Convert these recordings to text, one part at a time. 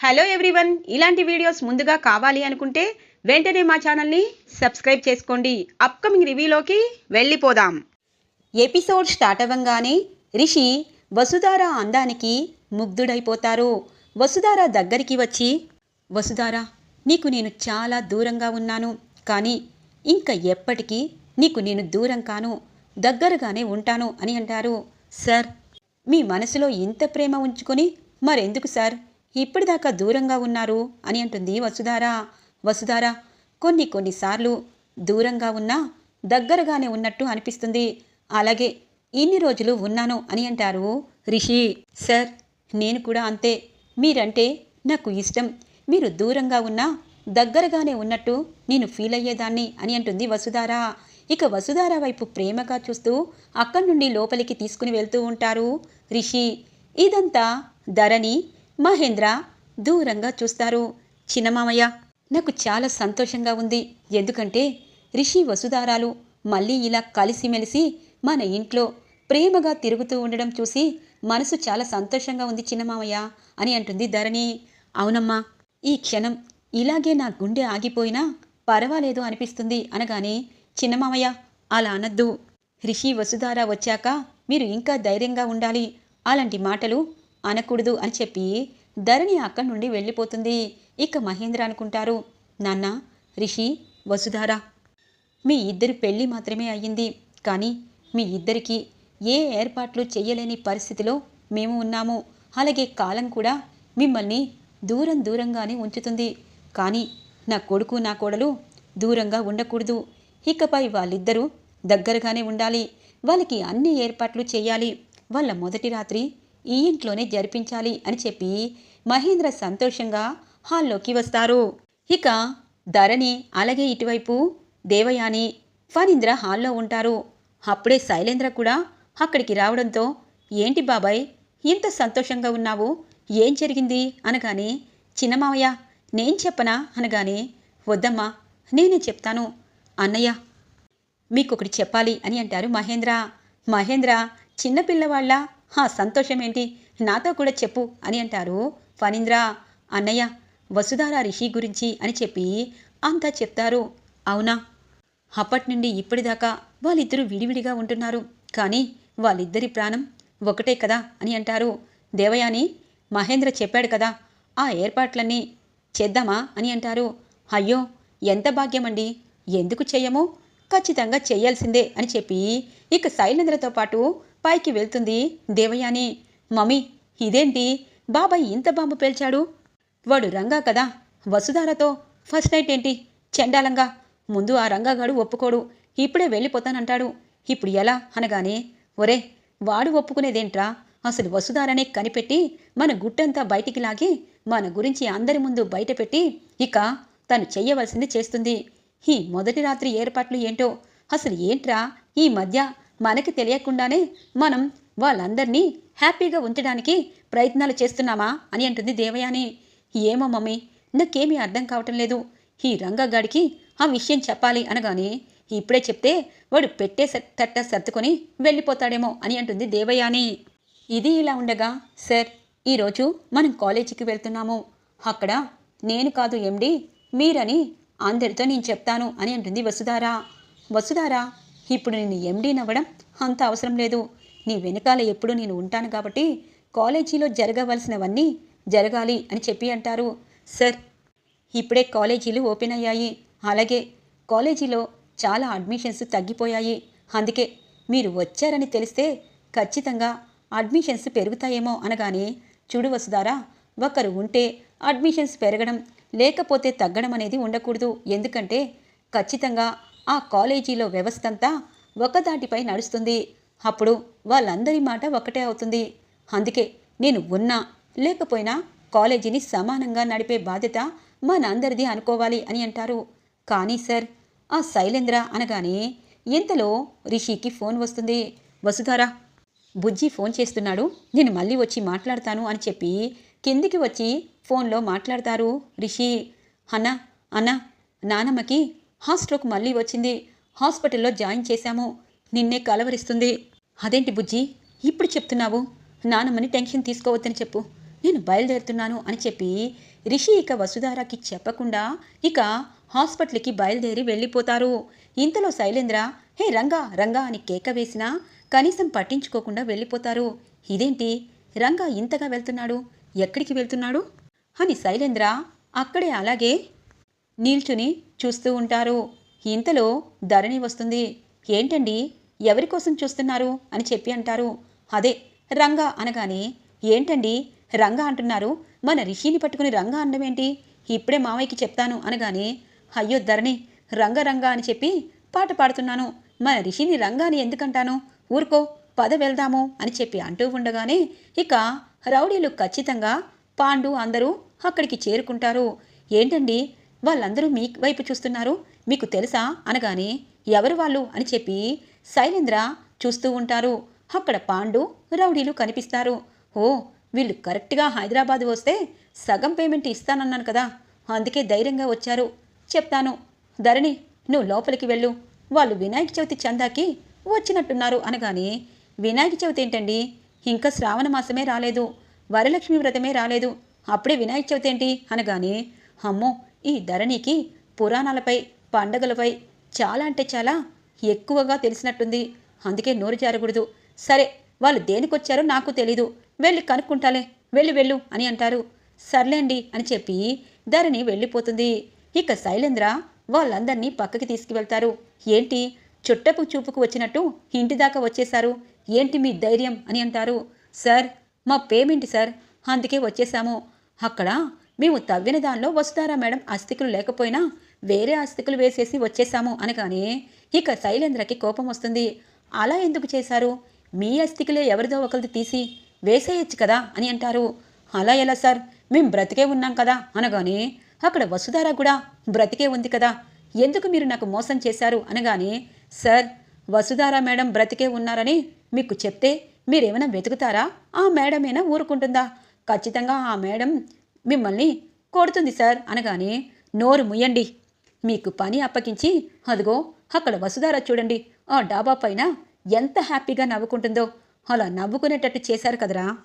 Hello everyone ఇలాంటి videos ముందుగా కావాలి అనుకుంటే వెంటనే మా ఛానల్ని సబ్స్క్రైబ్ చేసుకోండి. అప్కమింగ్ రివ్యూలోకి వెళ్ళిపోదాం. ఎపిసోడ్ స్టార్ట్ అవ్వంగానే రిషి వసుధార అందానికి ముగ్ధుడైపోతారు. వసుధార దగ్గరికి వచ్చి వసుధార నీకు నేను చాలా దూరంగా ఉన్నాను. కానీ ఇంకా ఎప్పటికీ నీకు నేను దూరం కాను. దగ్గరగానే ఉంటాను అని అంటారు. సార్ మీ మనసులో ఇంత ప్రేమ ఉంచుకొని మరెందుకు సార్? ఇప్పటిదాకా దూరంగా ఉన్నారు అని అంటుంది వసుధార. వసుధార కొన్ని కొన్నిసార్లు దూరంగా ఉన్నా దగ్గరగానే ఉన్నట్టు అనిపిస్తుంది. అలాగే ఇన్ని రోజులు ఉన్నాను అని అంటారు రిషి. సార్ నేను కూడా అంతే. మీరంటే నాకు ఇష్టం. మీరు దూరంగా ఉన్నా దగ్గరగానే ఉన్నట్టు నేను ఫీల్ అయ్యేదాన్ని అని అంటుంది వసుధార. ఇక వసుధార వైపు ప్రేమగా చూస్తూ అక్కడి నుండి లోపలికి తీసుకుని వెళ్తూ ఉంటారు రిషి. ఇదంతా ధరణి మహేంద్ర దూరంగా చూస్తారు. చిన్నమామయ్య నాకు చాలా సంతోషంగా ఉంది. ఎందుకంటే రిషి వసుధారాలు మళ్ళీ ఇలా కలిసిమెలిసి మన ఇంట్లో ప్రేమగా తిరుగుతూ ఉండడం చూసి మనసు చాలా సంతోషంగా ఉంది చిన్నమామయ్య అని అంటుంది ధరణి. అవునమ్మా ఈ క్షణం ఇలాగే నా గుండె ఆగిపోయినా పర్వాలేదు అనిపిస్తుంది అనగానే చిన్నమామయ్య అలా అనద్దు. రిషి వసుధార వచ్చాక మీరు ఇంకా ధైర్యంగా ఉండాలి. అలాంటి మాటలు అనకూడదు అని చెప్పి ధరణి అక్కడి నుండి వెళ్ళిపోతుంది. ఇక మహేంద్ర అనుకుంటారు నాన్న రిషి వసుధార మీ ఇద్దరి పెళ్ళి మాత్రమే అయ్యింది. కానీ మీ ఇద్దరికి ఏ ఏర్పాట్లు చేయలేని పరిస్థితిలో మేము ఉన్నాము. అలాగే కాలం కూడా మిమ్మల్ని దూరం దూరంగానే ఉంచుతుంది. కానీ నా కొడుకు నా కోడలు దూరంగా ఉండకూడదు. ఇకపై వాళ్ళిద్దరూ దగ్గరగానే ఉండాలి. వాళ్ళకి అన్ని ఏర్పాట్లు చేయాలి వాళ్ళ మొదటి రాత్రి ఈ ఇంట్లోనే జరిపించాలి అని చెప్పి మహేంద్ర సంతోషంగా హాల్లోకి వస్తారు. ఇక ధరణి అలాగే ఇటువైపు దేవయాని ఫణీంద్ర హాల్లో ఉంటారు. అప్పుడే శైలేంద్ర కూడా అక్కడికి రావడంతో ఏంటి బాబాయ్ ఇంత సంతోషంగా ఉన్నావు? ఏం జరిగింది? అనగానే చిన్నమావయ్య నేను చెప్పనా? అనగానే వద్దమ్మా నేనే చెప్తాను. అన్నయ్య మీకొకటి చెప్పాలి అని అంటారు మహేంద్ర. మహేంద్ర చిన్నపిల్లవాళ్ళ ఆ సంతోషం ఏంటి నాతో కూడా చెప్పు అని అంటారు. ఫణీంద్ర అన్నయ్య వసుధార రిషి గురించి అని చెప్పి అంతా చెప్తారు. అవునా? అప్పటి నుండి ఇప్పటిదాకా వాళ్ళిద్దరూ విడివిడిగా ఉంటున్నారు. కానీ వాళ్ళిద్దరి ప్రాణం ఒకటే కదా అని అంటారు. దేవయాని మహేంద్ర చెప్పాడు కదా ఆ ఏర్పాట్లన్నీ చేద్దామా అని అంటారు. అయ్యో ఎంత భాగ్యమండి! ఎందుకు చెయ్యము? ఖచ్చితంగా చేయాల్సిందే అని చెప్పి ఇక శైలేంద్రతో పాటు పైకి వెళ్తుంది. దేవయాని మమ్మీ ఇదేంటి? బాబాయ్ ఇంత బాంబు పేల్చాడు? వాడు రంగా కదా? వసుధారతో ఫస్ట్ నైట్ ఏంటి? చెండాలంగా. ముందు ఆ రంగాగాడు ఒప్పుకోడు. ఇప్పుడే వెళ్ళిపోతానంటాడు. ఇప్పుడు ఎలా? అనగానే ఒరే వాడు ఒప్పుకునేదేంట్రా? అసలు వసుధారనే కనిపెట్టి మన గుట్టంతా బయటికి లాగి మన గురించి అందరి ముందు బయటపెట్టి ఇక తను చెయ్యవలసింది చేస్తుంది. ఈ మొదటి రాత్రి ఏర్పాట్లు ఏంటో? అసలు ఏంట్రా ఈ మధ్య మనకి తెలియకుండానే మనం వాళ్ళందరినీ హ్యాపీగా ఉంచడానికి ప్రయత్నాలు చేస్తున్నామా అని అంటుంది దేవయాని. ఏమో మమ్మీ నాకేమీ అర్థం కావటం లేదు. ఈ రంగగాడికి ఆ విషయం చెప్పాలి అనగానే ఇప్పుడే చెప్తే వాడు పెట్టే తట్ట సర్దుకొని వెళ్ళిపోతాడేమో అని అంటుంది దేవయాని. ఇది ఇలా ఉండగా సార్ ఈరోజు మనం కాలేజీకి వెళ్తున్నాము. అక్కడ నేను కాదు ఎండి మీరని అందరితో నేను చెప్తాను అని అంటుంది వసుధారా. వసుధారా ఇప్పుడు నేను ఎండీ నవ్వడం అంత అవసరం లేదు. నీ వెనకాల ఎప్పుడు నేను ఉంటాను కాబట్టి కాలేజీలో జరగవలసినవన్నీ జరగాలి అని చెప్పి అంటారు. సార్ ఇప్పుడే కాలేజీలు ఓపెన్ అయ్యాయి. అలాగే కాలేజీలో చాలా అడ్మిషన్స్ తగ్గిపోయాయి. అందుకే మీరు వచ్చారని తెలిస్తే ఖచ్చితంగా అడ్మిషన్స్ పెరుగుతాయేమో అనగానే చూడు వసుదారా ఒకరు ఉంటే అడ్మిషన్స్ పెరగడం లేకపోతే తగ్గడం అనేది ఉండకూడదు. ఎందుకంటే ఖచ్చితంగా ఆ కాలేజీలో వ్యవస్థ అంతా ఒకదాటిపై నడుస్తుంది. అప్పుడు వాళ్ళందరి మాట ఒకటే అవుతుంది. అందుకే నేను ఉన్నా లేకపోయినా కాలేజీని సమానంగా నడిపే బాధ్యత మనందరిది అనుకోవాలి అని అంటారు. కానీ సార్ ఆ శైలేంద్ర అనగానే ఇంతలో రిషికి ఫోన్ వస్తుంది. వసుధారా బుజ్జి ఫోన్ చేస్తున్నాడు. నేను మళ్ళీ వచ్చి మాట్లాడతాను అని చెప్పి కిందికి వచ్చి ఫోన్లో మాట్లాడతారు రిషి. అన్నా అన్నా నానమ్మకి హాస్ట్రోక్ మళ్ళీ వచ్చింది. హాస్పిటల్లో జాయిన్ చేశాము. నిన్నే కలవరిస్తుంది. అదేంటి బుజ్జి? ఇప్పుడు చెప్తున్నావు. నానమ్మని టెన్షన్ తీసుకోవద్దని చెప్పు. నేను బయలుదేరుతున్నాను అని చెప్పి రిషి ఇక వసుధారాకి చెప్పకుండా ఇక హాస్పిటల్కి బయలుదేరి వెళ్ళిపోతారు. ఇంతలో శైలేంద్ర హే రంగా రంగా అని కేక వేసినా కనీసం పట్టించుకోకుండా వెళ్ళిపోతారు. ఇదేంటి? రంగా ఇంతగా వెళ్తున్నాడు. ఎక్కడికి వెళ్తున్నాడు? అని శైలేంద్ర అక్కడే అలాగే నిల్చుని చూస్తూ ఉంటారు. ఇంతలో ధరణి వస్తుంది. ఏంటండి? ఎవరి కోసం చూస్తున్నారు? అని చెప్పి అంటారు. అదే రంగా అనగానే ఏంటండి? రంగా అంటున్నారు. మన రిషిని పట్టుకుని రంగా అనడమేంటి ఇప్పుడే మావయ్యకి చెప్తాను అనగానే అయ్యో ధరణి రంగ రంగా అని చెప్పి పాట పాడుతున్నాను. మన రిషిని రంగాని ఎందుకంటాను? ఊరుకో పద వెళ్దాము అని చెప్పి అంటూ ఉండగానే ఇక రౌడీలు ఖచ్చితంగా పాండు అందరూ అక్కడికి చేరుకుంటారు. ఏంటండి? వాళ్ళందరూ మీ వైపు చూస్తున్నారు? మీకు తెలుసా? అనగానే ఎవరు వాళ్ళు? అని చెప్పి శైలేంద్ర చూస్తూ ఉంటారు. అక్కడ పాండు రౌడీలు కనిపిస్తారు. ఓ వీళ్ళు కరెక్ట్గా హైదరాబాద్ వస్తే సగం పేమెంట్ ఇస్తానన్నాను కదా. అందుకే ధైర్యంగా వచ్చారు. చెప్తాను. ధరణి నువ్వు లోపలికి వెళ్ళు. వాళ్ళు వినాయక చవితి చందాకి వచ్చినట్టున్నారు అనగానే వినాయక చవితి ఏంటండి? ఇంకా శ్రావణ మాసమే రాలేదు. వరలక్ష్మి వ్రతమే రాలేదు. అప్పుడే వినాయక చవితి ఏంటి? అనగానే అమ్మో ఈ ధరణికి పురాణాలపై పండగలపై చాలా అంటే చాలా ఎక్కువగా తెలిసినట్టుంది. అందుకే నోరు జారకూడదు. సరే వాళ్ళు దేనికొచ్చారో నాకు తెలీదు. వెళ్ళి కనుక్కుంటాలే. వెళ్ళి వెళ్ళు అని అంటారు. సర్లేండి అని చెప్పి ధరణి వెళ్ళిపోతుంది. ఇక శైలేంద్ర వాళ్ళందరినీ పక్కకి తీసుకువెళ్తారు. ఏంటి? చుట్టపు చూపుకు వచ్చినట్టు ఇంటి దాకా వచ్చేశారు. ఏంటి మీ ధైర్యం అని అంటారు. సార్ మా పేమెంట్ సార్. అందుకే వచ్చేసాము అక్కడ మేము తవ్విన దానిలో వస్తారా మేడం? అస్థికులు లేకపోయినా వేరే అస్థికులు వేసేసి వచ్చేసాము అనగానే ఇక శైలేంద్రకి కోపం వస్తుంది. అలా ఎందుకు చేశారు? మీ అస్థికులే ఎవరిదో ఒకరిది తీసి వేసేయచ్చు కదా అని అంటారు. అలా ఎలా సార్? మేం బ్రతికే ఉన్నాం కదా అనగానే అక్కడ వసుధార కూడా బ్రతికే ఉంది కదా. ఎందుకు మీరు నాకు మోసం చేశారు అనగానే సార్ వసుధార మేడం బ్రతికే ఉన్నారని మీకు చెప్తే మీరేమైనా వెతుకుతారా? ఆ మేడమేనా ఊరుకుంటుందా? ఖచ్చితంగా ఆ మేడం మిమ్మల్ని కొడుతుంది సార్. అనగానే నోరు ముయ్యండి. మీకు పని అప్పగించి అదిగో అక్కడ వసుధార చూడండి. ఆ డాబా పైన ఎంత హ్యాపీగా నవ్వుకుంటుందో. అలా నవ్వుకునేటట్టు చేశారు కదరా.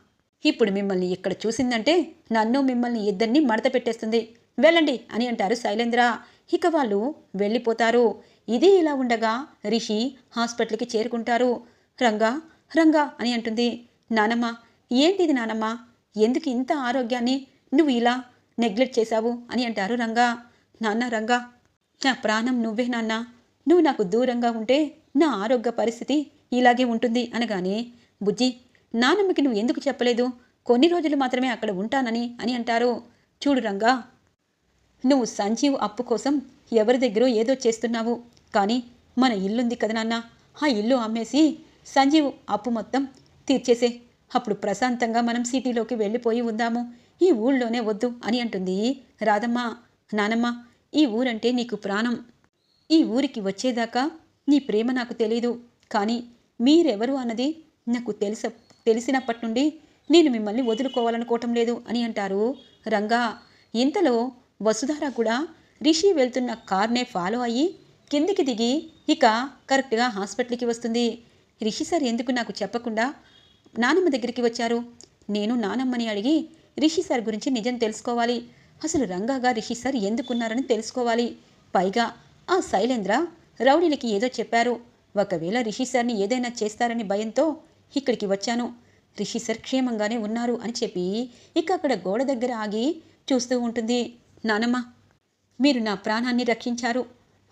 ఇప్పుడు మిమ్మల్ని ఇక్కడ చూసిందంటే నన్ను మిమ్మల్ని ఇద్దరిని మడత పెట్టేస్తుంది. వెళ్ళండి అని అంటారు శైలేంద్ర. ఇక వాళ్ళు వెళ్ళిపోతారు. ఇది ఇలా ఉండగా రిషి హాస్పిటల్కి చేరుకుంటారు. రంగా రంగా అని అంటుంది. నానమ్మ ఏంటిది నానమ్మ? ఎందుకు ఇంత ఆరోగ్యాన్ని నువ్వు ఇలా నెగ్లెక్ట్ చేశావు అని అంటారు రంగా. నాన్న రంగా నా ప్రాణం నువ్వే నాన్న. నువ్వు నాకు దూరంగా ఉంటే నా ఆరోగ్య పరిస్థితి ఇలాగే ఉంటుంది అనగానే బుజ్జి నానమ్మకి నువ్వు ఎందుకు చెప్పలేదు? కొన్ని రోజులు మాత్రమే అక్కడ ఉంటానని అని అంటారు. చూడు రంగా నువ్వు సంజీవ్ అప్పు కోసం ఎవరి దగ్గర ఏదో చేస్తున్నావు. కానీ మన ఇల్లుంది కదా నాన్న. ఆ ఇల్లు అమ్మేసి సంజీవ్ అప్పు మొత్తం తీర్చేసే. అప్పుడు ప్రశాంతంగా మనం సిటీలోకి వెళ్ళిపోయి ఉందాము. ఈ ఊళ్ళోనే వద్దు అని అంటుంది. రాధమ్మ నానమ్మ ఈ ఊరంటే నీకు ప్రాణం. ఈ ఊరికి వచ్చేదాకా నీ ప్రేమ నాకు తెలీదు. కానీ మీరెవరు అన్నది నాకు తెలుస తెలిసినప్పటి నుండి నేను మిమ్మల్ని వదులుకోవాలనుకోవటం లేదు అని అంటారు. రంగా ఇంతలో వసుధార కూడా రిషి వెళ్తున్న కార్నే ఫాలో అయ్యి కిందికి దిగి ఇక కరెక్ట్గా హాస్పిటల్కి వస్తుంది. రిషి సార్ ఎందుకు నాకు చెప్పకుండా నానమ్మ దగ్గరికి వచ్చారు? నేను నానమ్మని అడిగి రిషి సార్ గురించి నిజం తెలుసుకోవాలి. అసలు రంగాగా రిషి సార్ ఎందుకున్నారని తెలుసుకోవాలి. పైగా ఆ శైలేంద్ర రౌడీలకి ఏదో చెప్పారు. ఒకవేళ రిషి సార్ని ఏదైనా చేస్తారని భయంతో ఇక్కడికి వచ్చాను. రిషి సార్ క్షేమంగానే ఉన్నారు అని చెప్పి ఇక అక్కడ గోడ దగ్గర ఆగి చూస్తూ ఉంటుంది. నానమ్మ మీరు నా ప్రాణాన్ని రక్షించారు.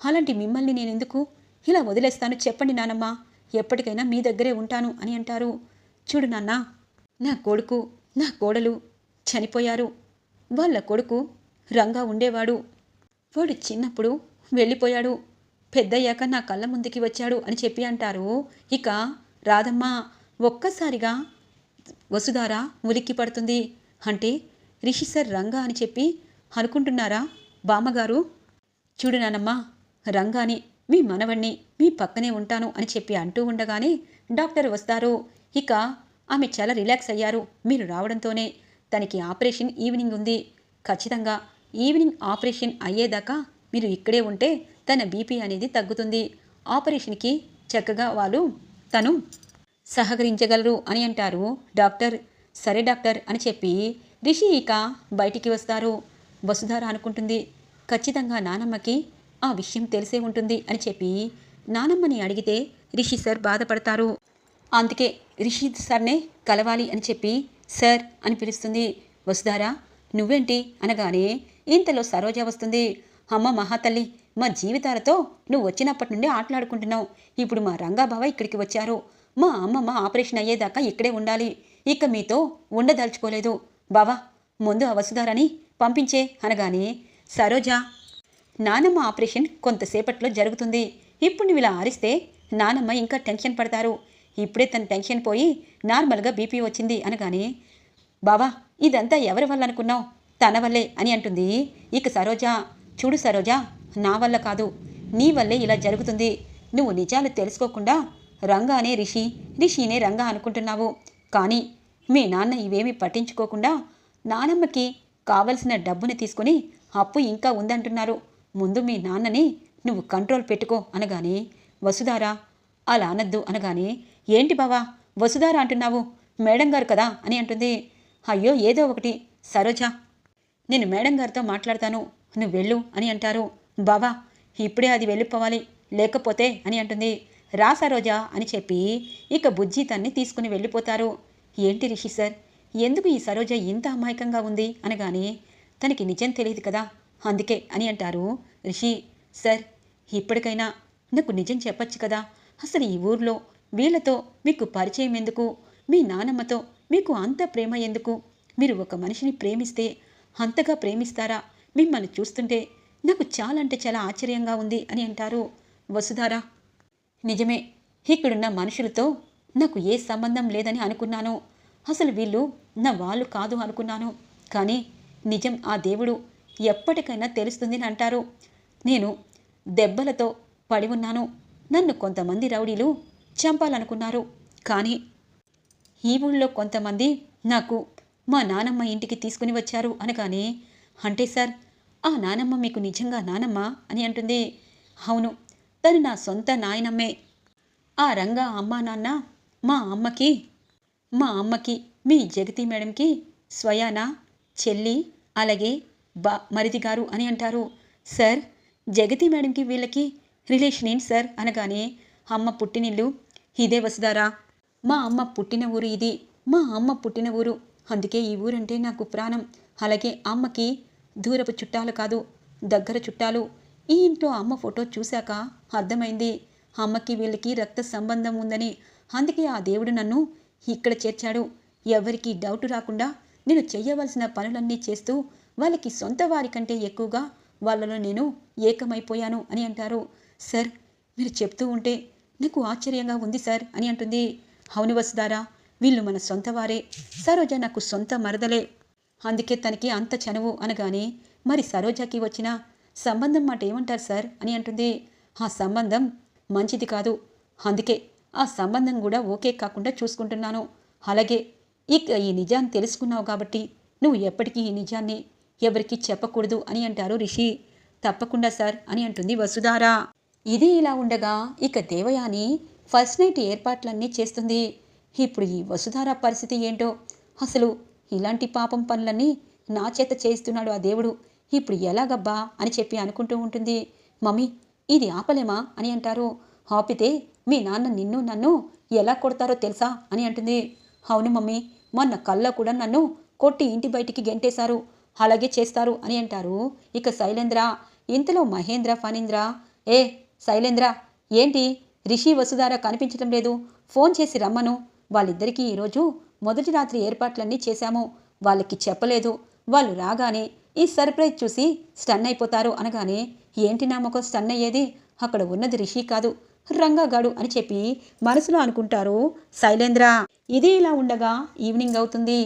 అలాంటి మిమ్మల్ని నేనెందుకు? ఇలా వదిలేస్తాను చెప్పండి నానమ్మ. ఎప్పటికైనా మీ దగ్గరే ఉంటాను అని అంటారు. చూడు నాన్న నా కొడుకు నా కోడలు చనిపోయారు. వాళ్ళ కొడుకు రంగా ఉండేవాడు. వాడు చిన్నప్పుడు వెళ్ళిపోయాడు. పెద్దయ్యాక నా కళ్ళ ముందుకి వచ్చాడు అని చెప్పి అంటారు. ఇక రాధమ్మ ఒక్కసారిగా వసుధార ఉలిక్కి పడుతుంది. అంటే రిషి సార్ రంగా అని చెప్పి అనుకుంటున్నారా బామ్మగారు? చూడు నానమ్మ రంగాని మీ మనవణ్ణి మీ పక్కనే ఉంటాను అని చెప్పి అంటూ ఉండగానే డాక్టర్ వస్తారు. ఇక ఆమె చాలా రిలాక్స్ అయ్యారు. మీరు రావడంతోనే తనకి ఆపరేషన్ ఈవినింగ్ ఉంది. ఖచ్చితంగా ఈవినింగ్ ఆపరేషన్ అయ్యేదాకా మీరు ఇక్కడే ఉంటే తన బీపీ అనేది తగ్గుతుంది. ఆపరేషన్కి చక్కగా వాళ్ళు తను సహకరించగలరు అని అంటారు డాక్టర్. సరే డాక్టర్ అని చెప్పి రిషి ఇక బయటికి వస్తారు. వసుధార అనుకుంటుంది ఖచ్చితంగా నానమ్మకి ఆ విషయం తెలిసే ఉంటుంది అని చెప్పి నానమ్మని అడిగితే రిషి సార్ బాధపడతారు. అందుకే రిషి సార్నే కలవాలి అని చెప్పి సార్ అని పిలుస్తుంది. వసుధారా నువ్వేంటి? అనగానే ఇంతలో సరోజ వస్తుంది. అమ్మ మహాతల్లి మా జీవితాలతో నువ్వు వచ్చినప్పటి నుండి ఆటలాడుకుంటున్నావు. ఇప్పుడు మా రంగాబావ ఇక్కడికి వచ్చారు. మా అమ్మమ్మ ఆపరేషన్ అయ్యేదాకా ఇక్కడే ఉండాలి. ఇక మీతో ఉండదలుచుకోలేదు. బావా ముందు ఆ వసుధారని పంపించే అనగానే సరోజ నానమ్మ ఆపరేషన్ కొంతసేపట్లో జరుగుతుంది. ఇప్పుడు నువ్వు ఇలా ఆరిస్తే నానమ్మ ఇంకా టెన్షన్ పడతారు. ఇప్పుడే తన టెన్షన్ పోయి నార్మల్గా బీపీ వచ్చింది అనగానే బావా ఇదంతా ఎవరి వల్ల అనుకున్నావు? తన వల్లే అని అంటుంది. ఇక సరోజ చూడు సరోజ నా వల్ల కాదు. నీ వల్లే ఇలా జరుగుతుంది. నువ్వు నిజాలు తెలుసుకోకుండా రంగా అనే రిషి రిషినే రంగా అనుకుంటున్నావు. కానీ మీ నాన్న ఇవేమీ పట్టించుకోకుండా నానమ్మకి కావలసిన డబ్బుని తీసుకుని అప్పు ఇంకా ఉందంటున్నారు. ముందు మీ నాన్నని నువ్వు కంట్రోల్ పెట్టుకో అనగానే వసుధారా అలా అనద్దు అనగానే ఏంటి బావా వసుధార అంటున్నావు? మేడం గారు కదా? అని అంటుంది. అయ్యో ఏదో ఒకటి. సరోజ నేను మేడం గారితో మాట్లాడతాను. నువ్వు వెళ్ళు అని అంటారు. బావా ఇప్పుడే అది వెళ్ళిపోవాలి. లేకపోతే అని అంటుంది. రా సరోజా అని చెప్పి ఇక బుజ్జి తన్ని తీసుకుని వెళ్ళిపోతారు. ఏంటి రిషి సార్ ఎందుకు ఈ సరోజ ఇంత అమాయకంగా ఉంది అనగానే తనకి నిజం తెలియదు కదా? అందుకే అని అంటారు రిషి. సార్ ఇప్పటికైనా నాకు నిజం చెప్పచ్చు కదా? అసలు ఈ ఊర్లో వీళ్ళతో మీకు పరిచయం ఎందుకు? మీ నానమ్మతో మీకు అంత ప్రేమ ఎందుకు? మీరు ఒక మనిషిని ప్రేమిస్తే అంతగా ప్రేమిస్తారా? మిమ్మల్ని చూస్తుంటే నాకు చాలా అంటే చాలా ఆశ్చర్యంగా ఉంది అని అంటారు. వసుధారా నిజమే ఇక్కడున్న మనుషులతో నాకు ఏ సంబంధం లేదని అనుకున్నాను. అసలు వీళ్ళు నా వాళ్ళు కాదు అనుకున్నాను. కానీ నిజం ఆ దేవుడు ఎప్పటికైనా తెలుస్తుందని అంటారు. నేను దెబ్బలతో పడి ఉన్నాను. నన్ను కొంతమంది రౌడీలు చంపాలనుకున్నారు. కానీ ఈ ఊళ్ళో కొంతమంది నాకు మా నానమ్మ ఇంటికి తీసుకుని వచ్చారు అనగానే అంటే సార్ ఆ నానమ్మ మీకు నిజంగా నానమ్మ? అని అంటుంది. అవును తను నా సొంత నాయనమ్మే. ఆ రంగా అమ్మా నాన్న మా అమ్మకి మా అమ్మకి మీ జగతి మేడంకి స్వయాన చెల్లి అలాగే బా మరిది గారు అని అంటారు. సార్ జగతి మేడంకి వీళ్ళకి రిలేషన్ ఏంటి సార్? అనగానే అమ్మ పుట్టినిల్లు. ఇదే వసుదారా మా అమ్మ పుట్టిన ఊరు ఇది. మా అమ్మ పుట్టిన ఊరు. అందుకే ఈ ఊరంటే నాకు ప్రాణం. అలాగే అమ్మకి దూరపు చుట్టాలు కాదు దగ్గర చుట్టాలు. ఈ ఇంట్లో అమ్మ ఫోటో చూశాక అర్థమైంది. అమ్మకి వీళ్ళకి రక్త సంబంధం ఉందని. అందుకే ఆ దేవుడు నన్ను ఇక్కడ చేర్చాడు. ఎవరికి డౌట్ రాకుండా నేను చెయ్యవలసిన పనులన్నీ చేస్తూ వాళ్ళకి సొంత వారి కంటే ఎక్కువగా వాళ్ళలో నేను ఏకమైపోయాను అని అంటారు. సార్ మీరు చెప్తూ ఉంటే నీకు ఆశ్చర్యంగా ఉంది సార్ అని అంటుంది. అవును వసుదారా వీళ్ళు మన సొంత వారే. సరోజ నాకు సొంత మరదలే. అందుకే తనకి అంత చనువు అనగానే మరి సరోజాకి వచ్చిన సంబంధం మాట ఏమంటారు సార్ అని అంటుంది. ఆ సంబంధం మంచిది కాదు. అందుకే ఆ సంబంధం కూడా ఓకే కాకుండా చూసుకుంటున్నాను. అలాగే ఇక ఈ నిజాన్ని తెలుసుకున్నావు కాబట్టి నువ్వు ఎప్పటికీ ఈ నిజాన్ని ఎవరికీ చెప్పకూడదు అని అంటారు రిషి. తప్పకుండా సార్ అని అంటుంది వసుధారా. ఇది ఇలా ఉండగా ఇక దేవయాని ఫస్ట్ నైట్ ఏర్పాట్లన్నీ చేస్తుంది. ఇప్పుడు ఈ వసుధార పరిస్థితి ఏంటో? అసలు ఇలాంటి పాపం పనులన్నీ నా చేత చేయిస్తున్నాడు ఆ దేవుడు. ఇప్పుడు ఎలాగబ్బా అని చెప్పి అనుకుంటూ ఉంటుంది. మమ్మీ ఇది ఆపలేమా అని అంటారు. ఆపితే మీ నాన్న నిన్ను నన్ను ఎలా కొడతారో తెలుసా అని అంటుంది. అవును మమ్మీ మొన్న కళ్ళ కూడా నన్ను కొట్టి ఇంటి బయటికి గెంటేశారు. అలాగే చేస్తారు అని అంటారు. ఇక శైలేంద్ర ఇంతలో మహేంద్ర ఫణీంద్ర ఏ శైలేంద్ర ఏంటి? రిషి వసుధార కనిపించడం లేదు. ఫోన్ చేసి రమ్మను. వాళ్ళిద్దరికీ ఈరోజు మొదటి రాత్రి ఏర్పాట్లన్నీ చేశాము. వాళ్ళకి చెప్పలేదు. వాళ్ళు రాగానే ఈ సర్ప్రైజ్ చూసి స్టన్ అయిపోతారు అనగానే ఏంటి నా ముఖం స్టన్ అయ్యేది? అక్కడ ఉన్నది రిషి కాదు. రంగాగాడు అని చెప్పి మనసులో అనుకుంటారు శైలేంద్ర. ఇది ఇలా ఉండగా ఈవినింగ్ అవుతుంది.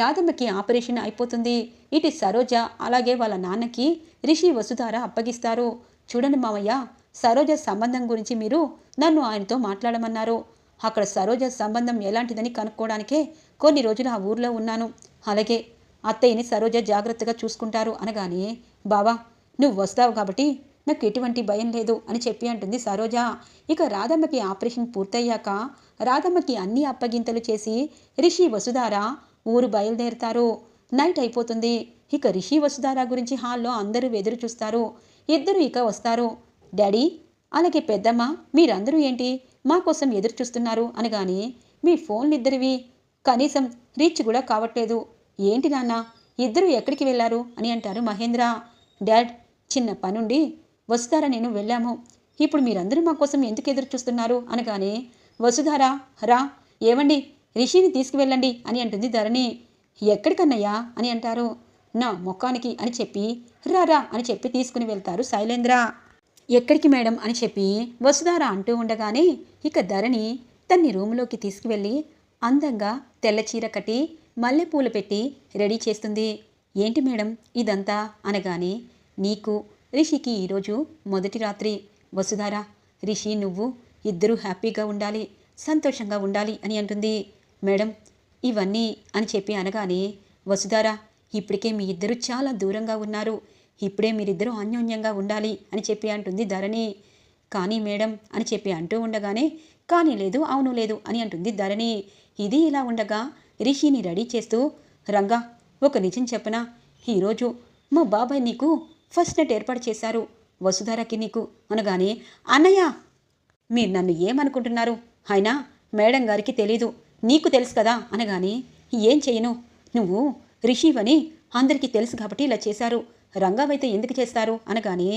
రాధమ్మకి ఆపరేషన్ అయిపోతుంది. ఇటు సరోజ అలాగే వాళ్ళ నాన్నకి రిషి వసుధార అప్పగిస్తారు. చూడండి మామయ్య సరోజ సంబంధం గురించి మీరు నన్ను ఆయనతో మాట్లాడమన్నారు. అక్కడ సరోజ సంబంధం ఎలాంటిదని కనుక్కోవడానికే కొన్ని రోజులు ఆ ఊర్లో ఉన్నాను. అలాగే అత్తయ్యని సరోజ జాగ్రత్తగా చూసుకుంటారు అనగానే బావా నువ్వు వస్తావు కాబట్టి నాకు ఎటువంటి భయం లేదు అని చెప్పి అంటుంది సరోజ. ఇక రాధమ్మకి ఆపరేషన్ పూర్తయ్యాక రాధమ్మకి అన్ని అప్పగింతలు చేసి రిషి వసుధార ఊరు బయలుదేరుతారు. నైట్ అయిపోతుంది. ఇక రిషి వసుధార గురించి హాల్లో అందరూ ఎదురు చూస్తారు. ఇద్దరు ఇక వస్తారు. డాడీ అలాగే పెద్దమ్మ మీరందరూ ఏంటి? మా కోసం ఎదురు చూస్తున్నారు అనగాని మీ ఫోన్లు ఇద్దరివి కనీసం రీచ్ కూడా కావట్లేదు. ఏంటి నాన్న ఇద్దరు ఎక్కడికి వెళ్ళారు అని అంటారు మహేంద్ర. డాడ్ చిన్న పనుండి వసుధార నేను వెళ్ళాము. ఇప్పుడు మీరందరూ మా కోసం ఎందుకు ఎదురు చూస్తున్నారు అనగానే వసుధార రా ఏమండి రిషిని తీసుకువెళ్ళండి అని అంటుంది ధరణి. ఎక్కడికన్నయ్యా అని అంటారు. నా మొక్కానికి అని చెప్పి రా రా అని చెప్పి తీసుకుని వెళ్తారు శైలేంద్ర. ఎక్కడికి మేడం అని చెప్పి వసుధార అంటూ ఉండగానే ఇక ధరణి తన్ని రూములోకి తీసుకువెళ్ళి అందంగా తెల్ల చీర కట్టి మల్లెపూలు పెట్టి రెడీ చేస్తుంది. ఏంటి మేడం ఇదంతా? అనగానే నీకు రిషికి ఈరోజు మొదటి రాత్రి. వసుధార రిషి నువ్వు ఇద్దరూ హ్యాపీగా ఉండాలి సంతోషంగా ఉండాలి అని అంటుంది. మేడం ఇవన్నీ అని చెప్పి అనగానే వసుధార ఇప్పటికే మీ ఇద్దరు చాలా దూరంగా ఉన్నారు. ఇప్పుడే మీరిద్దరూ అన్యోన్యంగా ఉండాలి అని చెప్పి అంటుంది ధరణి. కానీ మేడం అని చెప్పి అంటూ ఉండగానే కానీ లేదు అవును లేదు అని అంటుంది ధరణి. ఇది ఇలా ఉండగా రిషిని రెడీ చేస్తూ రంగా ఒక నిజం చెప్పనా? ఈరోజు మా బాబాయ్ నీకు ఫస్ట్ నైట్ ఏర్పాటు చేశారు వసుధారకి నీకు అనగానే అన్నయ్య మీరు నన్ను ఏమనుకుంటున్నారు? అయినా మేడం గారికి తెలీదు నీకు తెలుసు కదా? అనగానే ఏం చేయను? నువ్వు రిషివని అందరికీ తెలుసు కాబట్టి ఇలా చేశారు రంగావైతే ఎందుకు చేస్తారు? అనగానే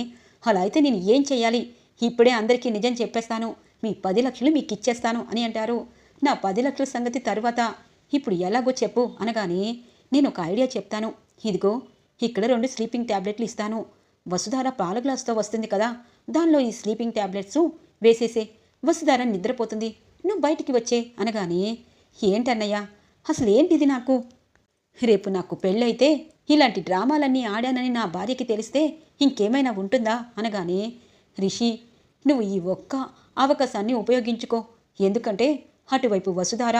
అలా అయితే నేను ఏం చేయాలి? ఇప్పుడే అందరికీ నిజం చెప్పేస్తాను. మీ పది లక్షలు మీకు ఇచ్చేస్తాను అని అంటారు. నా పది లక్షల సంగతి తరువాత ఇప్పుడు ఎలాగో చెప్పు అనగానే నేను ఒక ఐడియా చెప్తాను. ఇదిగో ఇక్కడ రెండు స్లీపింగ్ ట్యాబ్లెట్లు ఇస్తాను. వసుధార పాల గ్లాస్తో వస్తుంది కదా దానిలో ఈ స్లీపింగ్ ట్యాబ్లెట్స్ వేసేసే. వసుధార నిద్రపోతుంది. నువ్వు బయటికి వచ్చే అనగానే ఏంటన్నయ్యా? అసలు ఏంటిది నాకు? రేపు నాకు పెళ్ళైతే ఇలాంటి డ్రామాలన్నీ ఆడానని నా భార్యకి తెలిస్తే ఇంకేమైనా ఉంటుందా? అనగానే రిషి నువ్వు ఈ ఒక్క అవకాశాన్ని ఉపయోగించుకో. ఎందుకంటే అటువైపు వసుధార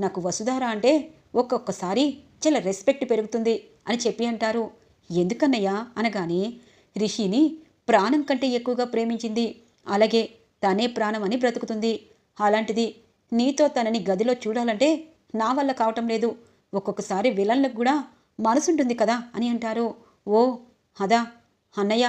నాకు వసుధార అంటే ఒక్కొక్కసారి చాలా రెస్పెక్ట్ పెరుగుతుంది అని చెప్పి అంటారు. ఎందుకన్నయ్యా? అనగానే రిషిని ప్రాణం కంటే ఎక్కువగా ప్రేమించింది. అలాగే తనే ప్రాణం అని బ్రతుకుతుంది. అలాంటిది నీతో తనని గదిలో చూడాలంటే నా వల్ల కావటం లేదు. ఒక్కొక్కసారి విలన్లకు కూడా మనసుంటుంది కదా అని అంటారు. ఓ అదా అన్నయ్య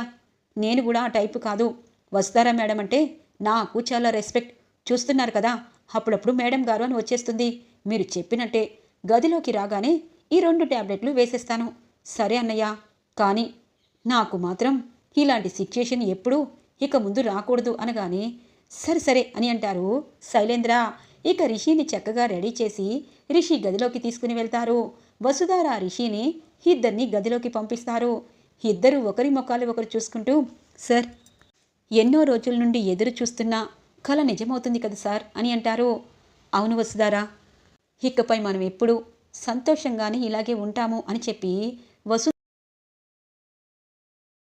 నేను కూడా ఆ టైపు కాదు. వస్తారా మేడం అంటే నాకు చాలా రెస్పెక్ట్. చూస్తున్నారు కదా అప్పుడప్పుడు మేడం గారు అని వచ్చేస్తుంది. మీరు చెప్పినట్టే. గదిలోకి రాగానే ఈ రెండు ట్యాబ్లెట్లు వేసేస్తాను. సరే అన్నయ్య కానీ నాకు మాత్రం ఇలాంటి సిచ్యుయేషన్ ఎప్పుడూ ఇక ముందు రాకూడదు అనగానే సరే సరే అని అంటారు శైలేంద్ర. ఇక రిషిని చక్కగా రెడీ చేసి రిషి గదిలోకి తీసుకుని వెళ్తారు. వసుధార రిషిని ఇద్దరిని గదిలోకి పంపిస్తారు. ఇద్దరు ఒకరి ముఖాలు ఒకరు చూసుకుంటూ సార్ ఎన్నో రోజుల నుండి ఎదురు చూస్తున్న కళ నిజమవుతుంది కదా సార్ అని అంటారు. అవును వసుధారా ఇకపై మనం ఎప్పుడూ సంతోషంగానే ఇలాగే ఉంటాము అని చెప్పి వసు